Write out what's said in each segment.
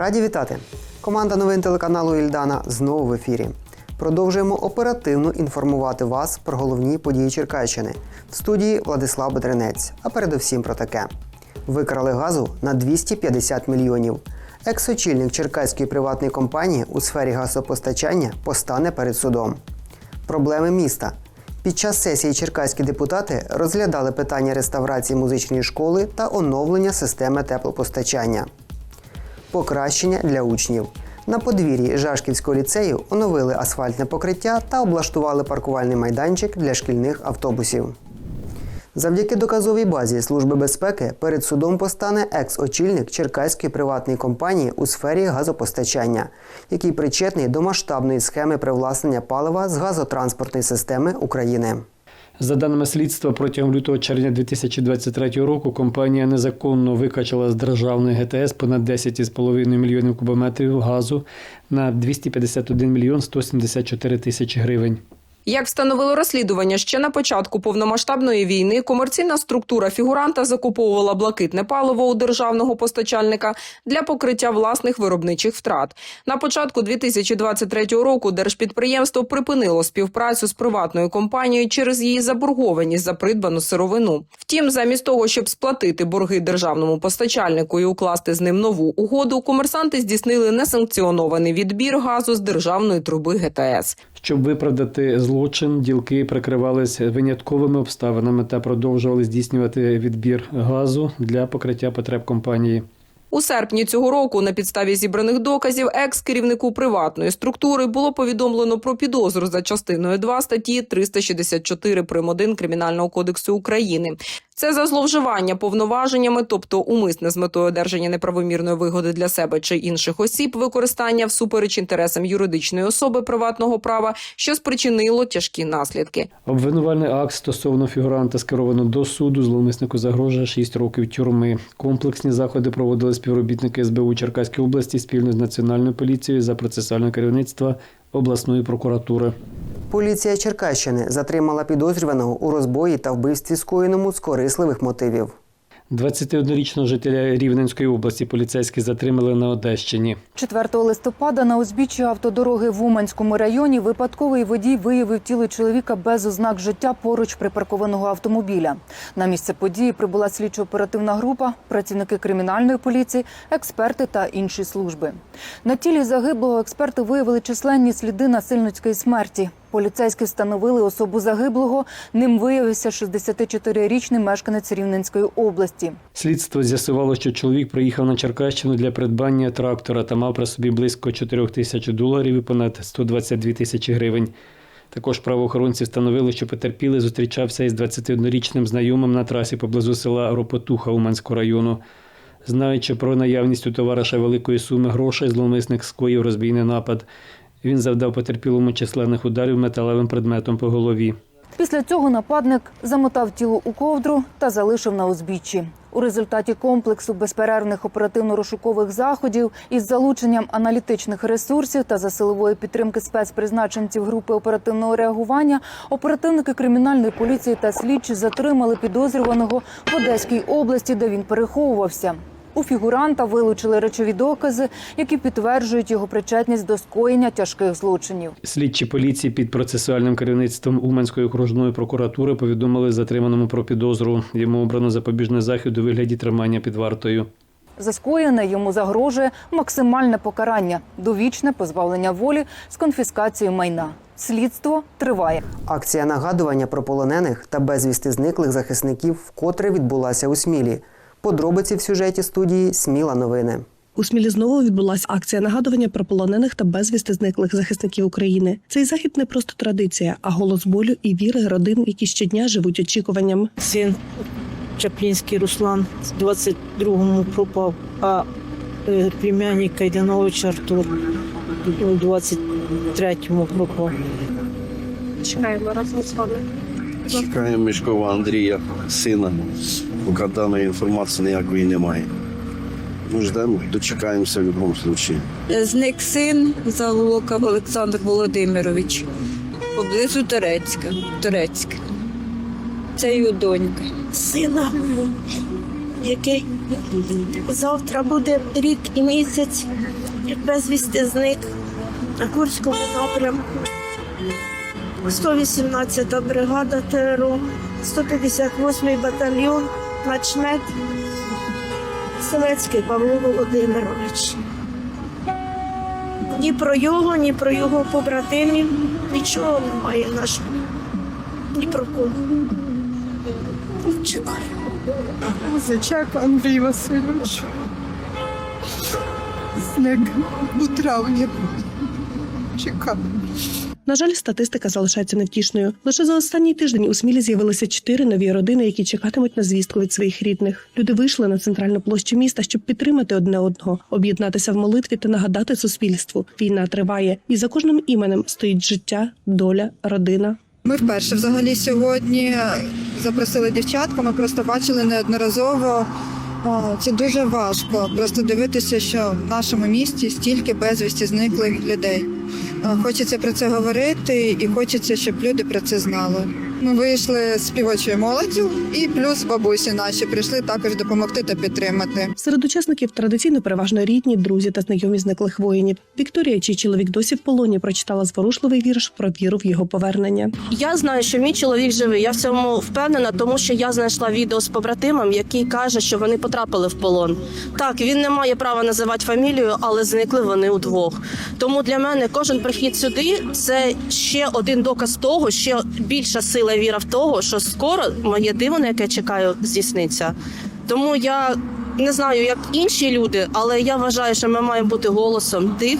Раді вітати! Команда новин телеканалу Ільдана знову в ефірі. Продовжуємо оперативно інформувати вас про головні події Черкащини. В студії Владислав Бедренець. А передусім про таке: викрали газу на 250 мільйонів. Екс-очільник черкаської приватної компанії у сфері газопостачання постане перед судом. Проблеми міста. Під час сесії черкаські депутати розглядали питання реставрації музичної школи та оновлення системи теплопостачання. Покращення для учнів. На подвір'ї Жашківського ліцею оновили асфальтне покриття та облаштували паркувальний майданчик для шкільних автобусів. Завдяки доказовій базі Служби безпеки перед судом постане екс-очільник черкаської приватної компанії у сфері газопостачання, який причетний до масштабної схеми привласнення палива з газотранспортної системи України. За даними слідства, протягом лютого-червня 2023 року компанія незаконно викачала з державної ГТС понад 10,5 мільйонів кубометрів газу на 251 мільйон 174 тисячі гривень. Як встановило розслідування ще на початку повномасштабної війни, комерційна структура фігуранта закуповувала блакитне паливо у державного постачальника для покриття власних виробничих втрат. На початку 2023 року держпідприємство припинило співпрацю з приватною компанією через її заборгованість за придбану сировину. Втім, замість того, щоб сплатити борги державному постачальнику і укласти з ним нову угоду, комерсанти здійснили несанкціонований відбір газу з державної труби ГТС. Щоб виправдати злочин, ділки прикривалися винятковими обставинами та продовжували здійснювати відбір газу для покриття потреб компанії. У серпні цього року на підставі зібраних доказів екс-керівнику приватної структури було повідомлено про підозру за частиною 2 статті 364 прим. 1 Кримінального кодексу України. Це за зловживання повноваженнями, тобто умисне з метою одержання неправомірної вигоди для себе чи інших осіб, використання всупереч інтересам юридичної особи приватного права, що спричинило тяжкі наслідки. Обвинувальний акт стосовно фігуранта скеровано до суду. Зловмиснику загрожує 6 років тюрми. Комплексні заходи проводили співробітники СБУ Черкаської області спільно з національною поліцією за процесуальне керівництво обласної прокуратури. Поліція Черкащини затримала підозрюваного у розбої та вбивстві скоєному з корисливих мотивів. 21-річного жителя Рівненської області поліцейські затримали на Одещині. 4 листопада на узбіччі автодороги в Уманському районі випадковий водій виявив тіло чоловіка без ознак життя поруч припаркованого автомобіля. На місце події прибула слідчо-оперативна група, працівники кримінальної поліції, експерти та інші служби. На тілі загиблого експерти виявили численні сліди насильницької смерті. Поліцейські встановили особу загиблого. Ним виявився 64-річний мешканець Рівненської області. Слідство з'ясувало, що чоловік приїхав на Черкащину для придбання трактора та мав при собі близько 4 тисяч доларів і понад 122 тисячі гривень. Також правоохоронці встановили, що потерпілий зустрічався із 21-річним знайомим на трасі поблизу села Ропотуха Уманського району. Знаючи про наявність у товариша великої суми грошей, зловмисник скоїв розбійний напад. Він завдав потерпілому численних ударів металевим предметом по голові. Після цього нападник замотав тіло у ковдру та залишив на узбіччі. У результаті комплексу безперервних оперативно-розшукових заходів із залученням аналітичних ресурсів та за силової підтримки спецпризначенців групи оперативного реагування оперативники кримінальної поліції та слідчі затримали підозрюваного в Одеській області, де він переховувався. У фігуранта вилучили речові докази, які підтверджують його причетність до скоєння тяжких злочинів. Слідчі поліції під процесуальним керівництвом Уманської окружної прокуратури повідомили затриманому про підозру. Йому обрано запобіжний захід у вигляді тримання під вартою. За скоєне йому загрожує максимальне покарання довічне позбавлення волі з конфіскацією майна. Слідство триває. Акція нагадування про полонених та безвісти зниклих захисників вкотре відбулася у Смілі. Подробиці в сюжеті студії Сміла новини. У Смілі знову відбулася акція нагадування про полонених та безвісти зниклих захисників України. Цей захід не просто традиція, а голос болю і віри родин, які щодня живуть очікуванням. Син Чаплінський Руслан в 22-му пропав, а е, племянник Кайданович Артур у 23-му пропав. Чекаємо Мішкова Андрія, сина. Поки даної інформації ніякої немає. Ну, ждемо, дочекаємося в будь-якому випадку. Зник син Заголока Олександр Володимирович поблизу Турецька. Турецька. Це його донька. Сина який завтра буде рік і місяць, безвісти зник на Курському напрямку. 118-та бригада ТРО, 158-й батальйон, начмет Селецький Павло Володимирович. Ні про його, ні про його побратимів, нічого немає нашого. Ні про кого. Чекаю. Музичак Андрій Васильович. Зник у травні. Чекаю. На жаль, статистика залишається невтішною. Лише за останній тиждень у Смілі з'явилися чотири нові родини, які чекатимуть на звістку від своїх рідних. Люди вийшли на центральну площу міста, щоб підтримати одне одного, об'єднатися в молитві та нагадати суспільству. Війна триває, і за кожним іменем стоїть життя, доля, родина. Ми вперше взагалі сьогодні запросили дівчатку. Ми просто бачили неодноразово. Це дуже важко. Просто дивитися, що в нашому місті стільки безвісті зниклих людей. Хочеться про це говорити, і хочеться, щоб люди про це знали. Ми вийшли з співочою молоддю, і плюс бабусі наші прийшли також допомогти та підтримати. Серед учасників традиційно переважно рідні, друзі та знайомі зниклих воїнів. Вікторія, чий чоловік досі в полоні, прочитала зворушливий вірш про віру в його повернення. Я знаю, що мій чоловік живий. Я в цьому впевнена, тому що я знайшла відео з побратимом, який каже, що вони потрапили в полон. Так, він не має права називати фамілію, але зникли вони удвох. Тому для мене кожен прихід сюди це ще один доказ того, ще більша сила і віра в того, що скоро моє диво, на яке чекаю, здійсниться. Тому я не знаю, як інші люди, але я вважаю, що ми маємо бути голосом тих,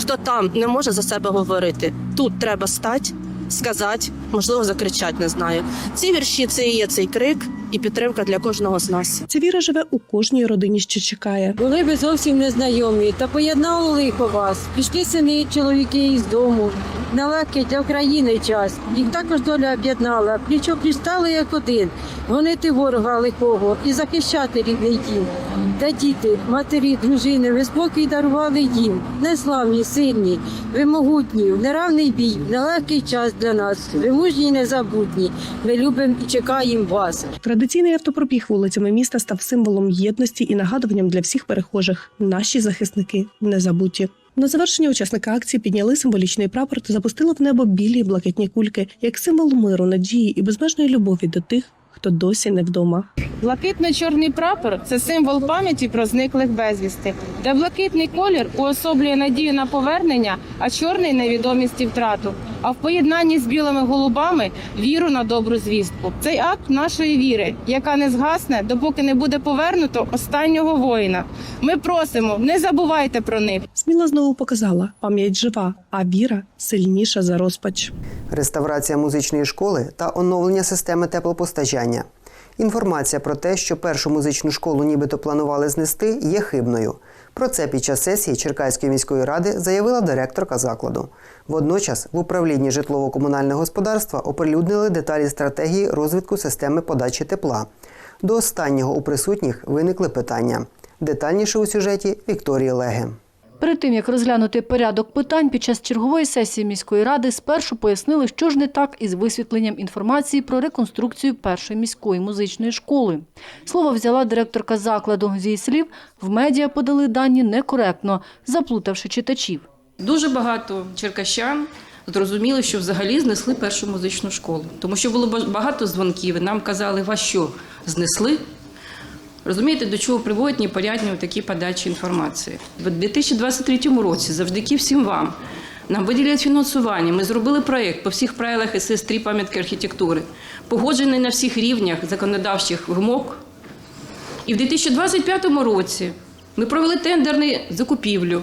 хто там не може за себе говорити. Тут треба стати, сказати, можливо, закричати, не знаю. Ці вірші це і є цей крик і підтримка для кожного з нас. Ця віра живе у кожній родині, що чекає. Були ви зовсім незнайомі, та поєднало лихо вас. Пішли сини, чоловіки із дому. Нелегкий для України час. Їх також доля об'єднала. Пліч опліч стали як один. Гонити ворога лихого і захищати рідний дім. Та діти, матері, дружини, ви спокій дарували їм. Неславні, сильні, ви могутні, в неравний бій, нелегкий час для нас. Ви мужні, незабутні. Ми любимо і чекаємо вас. Традиційний автопробіг вулицями міста став символом єдності і нагадуванням для всіх перехожих. Наші захисники не забуті. На завершення учасника акції підняли символічний прапор та запустили в небо білі блакитні кульки як символ миру, надії і безмежної любові до тих, хто досі не вдома. Блакитно-чорний прапор це символ пам'яті про зниклих безвісти, де блакитний колір уособлює надію на повернення, а чорний невідомість і втрату. А в поєднанні з білими голубами віру на добру звістку. Цей акт нашої віри, яка не згасне, допоки не буде повернуто останнього воїна. Ми просимо, не забувайте про них. Сміла знову показала, пам'ять жива, а віра сильніша за розпач. реставрація музичної школи та оновлення системи теплопостачання. Інформація про те, що першу музичну школу нібито планували знести, є хибною. Про це під час сесії Черкаської міської ради заявила директорка закладу. Водночас в управлінні житлово-комунального господарства оприлюднили деталі стратегії розвитку системи подачі тепла. До останнього у присутніх виникли питання. Детальніше у сюжеті Вікторії Леги. Перед тим як розглянути порядок питань під час чергової сесії міської ради, спершу пояснили, що ж не так із висвітленням інформації про реконструкцію першої міської музичної школи. Слово взяла директорка закладу. З її слів, в медіа подали дані некоректно, заплутавши читачів. Дуже багато черкащан зрозуміли, що взагалі знесли першу музичну школу. Тому що було багато дзвонків, і нам казали, вас що, знесли? Розумієте, до чого приводять непорядні такі подачі інформації? В 2023 році, завдяки всім вам, нам виділять фінансування. Ми зробили проєкт по всіх правилах СС-3 пам'ятки архітектури, погоджений на всіх рівнях законодавчих вимог. І в 2025 році ми провели тендерну закупівлю.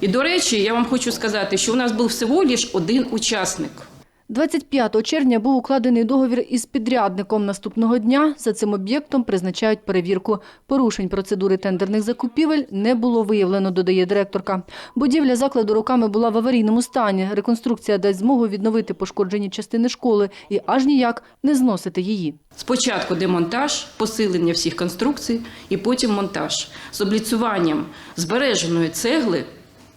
І, до речі, я вам хочу сказати, що у нас був всього лиш один учасник. 25 червня був укладений договір із підрядником. Наступного дня за цим об'єктом призначають перевірку. Порушень процедури тендерних закупівель не було виявлено, додає директорка. Будівля закладу роками була в аварійному стані. Реконструкція дасть змогу відновити пошкоджені частини школи і аж ніяк не зносити її. Спочатку демонтаж, посилення всіх конструкцій, і потім монтаж з обліцюванням збереженої цегли.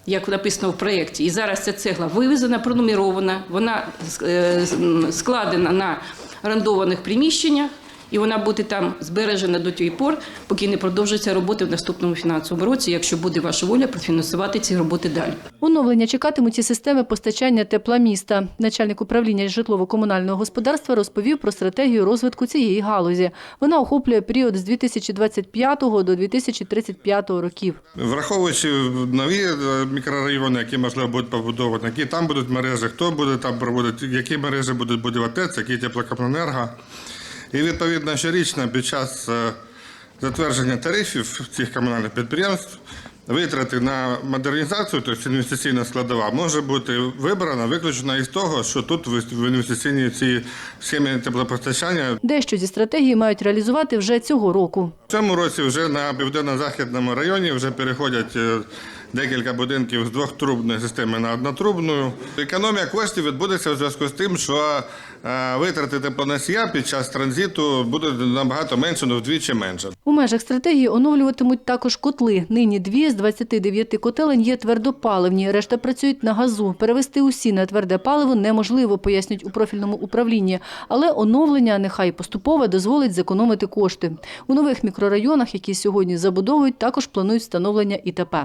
Як написано в проєкті, і зараз ця цегла вивезена, пронумерована, вона е, складена на орендованих приміщеннях, І вона буде там збережена до тієї пор, поки не продовжаться роботи в наступному фінансовому році, якщо буде ваша воля профінансувати ці роботи далі. Оновлення чекатимуть і системи постачання тепла міста. Начальник управління житлово-комунального господарства розповів про стратегію розвитку цієї галузі. Вона охоплює період з 2025 до 2035 років. Враховуючи нові е, мікрорайони, які можливо будуть побудовані, які там будуть мережі, хто буде там проводити, які мережі будуть будувати які теплокомуненерго. І відповідно щорічно під час е, затвердження тарифів цих комунальних підприємств витрати на модернізацію, тобто інвестиційна складова, може бути вибрана виключно із того, що тут в інвестиційній цій схемі теплопостачання Дещо зі стратегії мають реалізувати вже цього року. в цьому році вже на південно-західному районі вже переходять е, декілька будинків з двохтрубної системи на однотрубну. Економія коштів відбудеться в зв'язку з тим, що е, витрати теплоносія під час транзиту будуть набагато менше, ну вдвічі менше. У межах стратегії оновлюватимуть також котли. Нині дві з 29 котелень є твердопаливні, решта працюють на газу. Перевести усі на тверде паливо неможливо, пояснюють у профільному управлінні. Але оновлення, нехай поступове, дозволить зекономити кошти. У нових мікрорайонах, які сьогодні забудовують, також планують встановлення ІТП.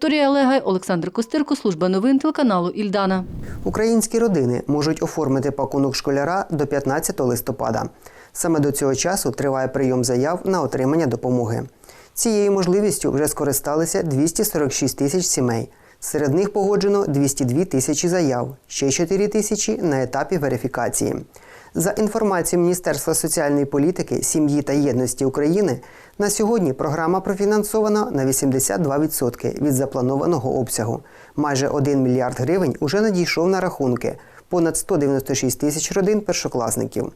Вікторія Легай, Олександр Костирко, служба новин телеканалу Ільдана. Українські родини можуть оформити пакунок школяра до 15 листопада. Саме до цього часу триває прийом заяв на отримання допомоги. Цією можливістю вже скористалися 246 тисяч сімей. Серед них погоджено 202 тисячі заяв, ще 4 тисячі на етапі верифікації. За інформацією Міністерства соціальної політики, сім'ї та єдності України, на сьогодні програма профінансована на 82% від запланованого обсягу. Майже 1 мільярд гривень уже надійшов на рахунки понад 196 тисяч родин першокласників.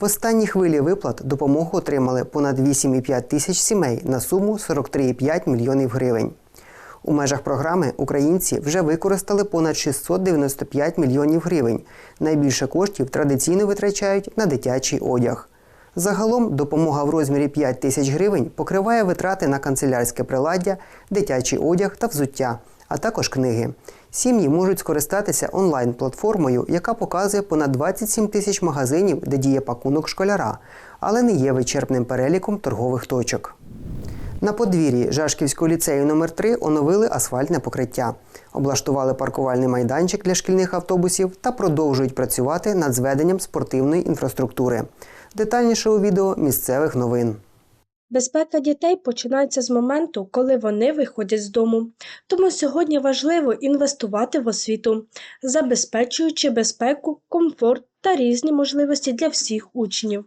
В останній хвилі виплат допомогу отримали понад 8,5 тисяч сімей на суму 43,5 мільйонів гривень. У межах програми українці вже використали понад 695 мільйонів гривень. Найбільше коштів традиційно витрачають на дитячий одяг. Загалом допомога в розмірі 5 тисяч гривень покриває витрати на канцелярське приладдя, дитячий одяг та взуття, а також книги. Сім'ї можуть скористатися онлайн-платформою, яка показує понад 27 тисяч магазинів, де діє пакунок школяра, але не є вичерпним переліком торгових точок. На подвір'ї Жашківського ліцею номер 3 оновили асфальтне покриття, облаштували паркувальний майданчик для шкільних автобусів та продовжують працювати над зведенням спортивної інфраструктури. Детальніше у відео місцевих новин. Безпека дітей починається з моменту, коли вони виходять з дому. Тому сьогодні важливо інвестувати в освіту, забезпечуючи безпеку, комфорт та різні можливості для всіх учнів,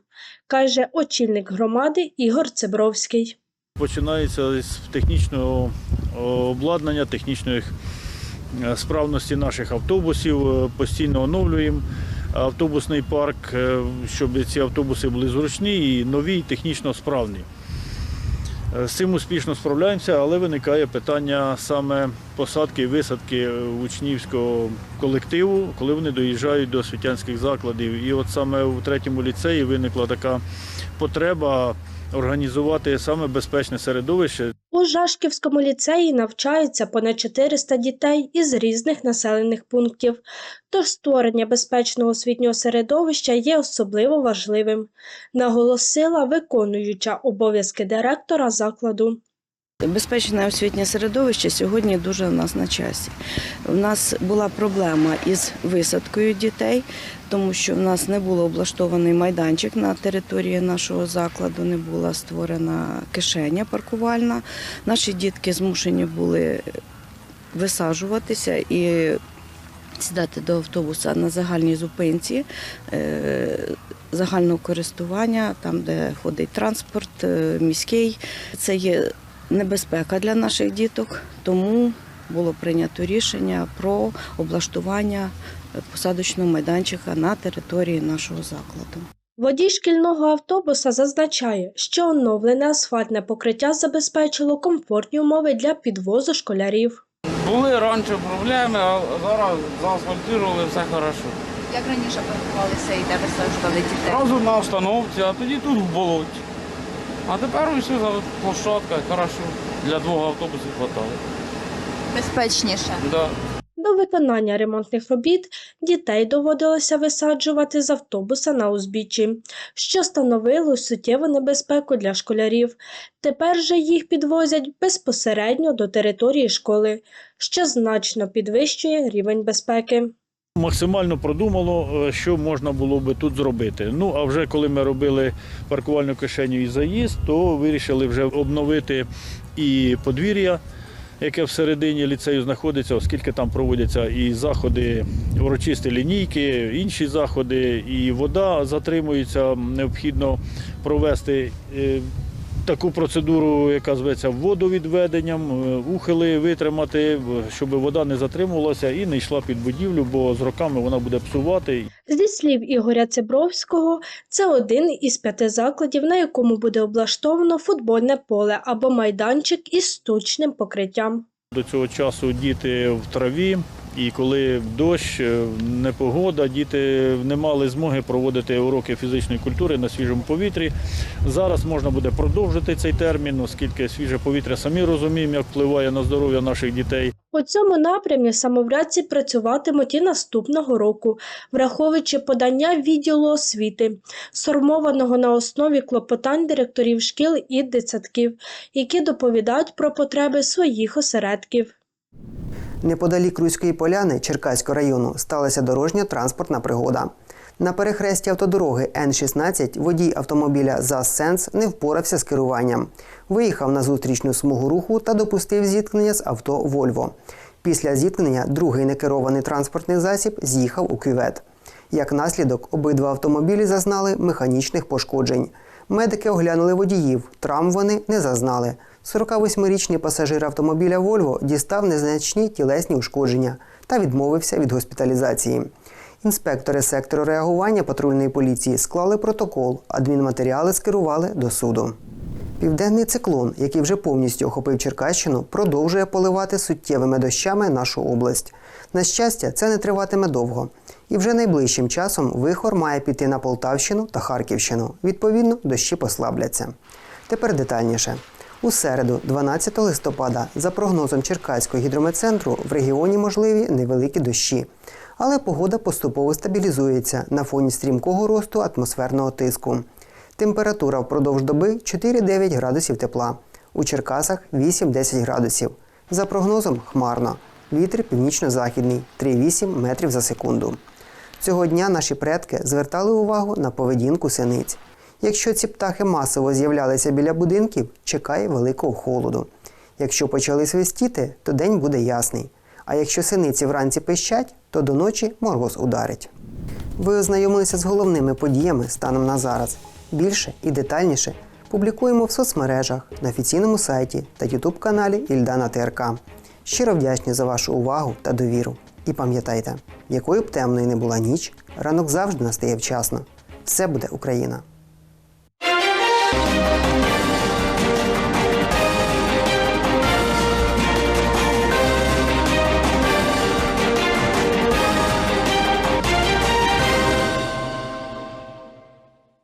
каже очільник громади Ігор Цебровський. Починається з технічного обладнання, технічної е, справності наших автобусів. Е, Постійно оновлюємо автобусний парк, е, щоб ці автобуси були зручні і нові, і технічно справні. Е, З цим успішно справляємося, але виникає питання саме посадки і висадки учнівського колективу, коли вони доїжджають до освітянських закладів. І от саме у третьому ліцеї виникла така потреба організувати саме безпечне середовище. У Жашківському ліцеї навчаються понад 400 дітей із різних населених пунктів, тож створення безпечного освітнього середовища є особливо важливим, наголосила виконуюча обов'язки директора закладу. Безпечне освітнє середовище сьогодні дуже у нас на часі. У нас була проблема із висадкою дітей, тому що в нас не було облаштований майданчик на території нашого закладу, не була створена кишеня паркувальна. Наші дітки змушені були висаджуватися і сідати до автобуса на загальній зупинці е, загального користування, там, де ходить транспорт е, міський. Це є небезпека для наших діток, тому було прийнято рішення про облаштування посадочного майданчика на території нашого закладу. Водій шкільного автобуса зазначає, що оновлене асфальтне покриття забезпечило комфортні умови для підвозу школярів. Були раніше проблеми, а зараз заасфальтували, все хорошо. Як раніше паркувалися і де висаджували дітей? Разу на установці, а тоді тут в болоті. А тепер за площадка, хорошо. Для двох автобусів хватало. Безпечніше. Да. До виконання ремонтних робіт дітей доводилося висаджувати з автобуса на узбіччі, що становило суттєву небезпеку для школярів. Тепер же їх підвозять безпосередньо до території школи, що значно підвищує рівень безпеки. Максимально продумало, е, що можна було би тут зробити. Ну а вже коли ми робили паркувальну кишеню і заїзд, то вирішили вже обновити і подвір'я, яке всередині ліцею знаходиться, оскільки там проводяться і заходи, урочисті лінійки, інші заходи, і вода затримується. Необхідно провести. Таку процедуру, яка зветься водовідведенням, е, ухили витримати, е, щоб вода не затримувалася і не йшла під будівлю, бо з роками вона буде псувати. Зі слів Ігоря Цибровського, це один із п'яти закладів, на якому буде облаштовано футбольне поле або майданчик із штучним покриттям. До цього часу діти в траві, і коли дощ, е, непогода, діти не мали змоги проводити уроки фізичної культури на свіжому повітрі. Зараз можна буде продовжити цей термін, оскільки свіже повітря самі розуміємо, як впливає на здоров'я наших дітей. У цьому напрямі самоврядці працюватимуть і наступного року, враховуючи подання відділу освіти, сформованого на основі клопотань директорів шкіл і дитсадків, які доповідають про потреби своїх осередків. Неподалік Руської поляни Черкаського району сталася дорожньо-транспортна пригода. На перехресті автодороги Н-16 водій автомобіля ЗАЗ «Сенс» не впорався з керуванням. Виїхав на зустрічну смугу руху та допустив зіткнення з авто «Вольво». Після зіткнення другий некерований транспортний засіб з'їхав у кювет. Як наслідок, обидва автомобілі зазнали механічних пошкоджень. Медики оглянули водіїв, травм вони не зазнали. 48-річний пасажир автомобіля Вольво дістав незначні тілесні ушкодження та відмовився від госпіталізації. Інспектори сектору реагування патрульної поліції склали протокол, адмінматеріали скерували до суду. Південний циклон, який вже повністю охопив Черкащину, продовжує поливати суттєвими дощами нашу область. На щастя, це не триватиме довго. І вже найближчим часом вихор має піти на Полтавщину та Харківщину. Відповідно, дощі послабляться. Тепер детальніше. У середу, 12 листопада, за прогнозом Черкаського гідрометцентру, в регіоні можливі невеликі дощі. Але погода поступово стабілізується на фоні стрімкого росту атмосферного тиску. Температура впродовж доби 4-9 градусів тепла. У Черкасах 8-10 градусів. За прогнозом хмарно. Вітер північно-західний 3,8 метрів за секунду. Цього дня наші предки звертали увагу на поведінку синиць. Якщо ці птахи масово з'являлися біля будинків, чекає великого холоду. Якщо почали свистіти, то день буде ясний. А якщо синиці вранці пищать, то до ночі мороз ударить. Ви ознайомилися з головними подіями станом на зараз. Більше і детальніше публікуємо в соцмережах, на офіційному сайті та ютуб-каналі Ільдана ТРК. Щиро вдячні за вашу увагу та довіру. І пам'ятайте, якою б темною не була ніч, ранок завжди настає вчасно. Все буде Україна!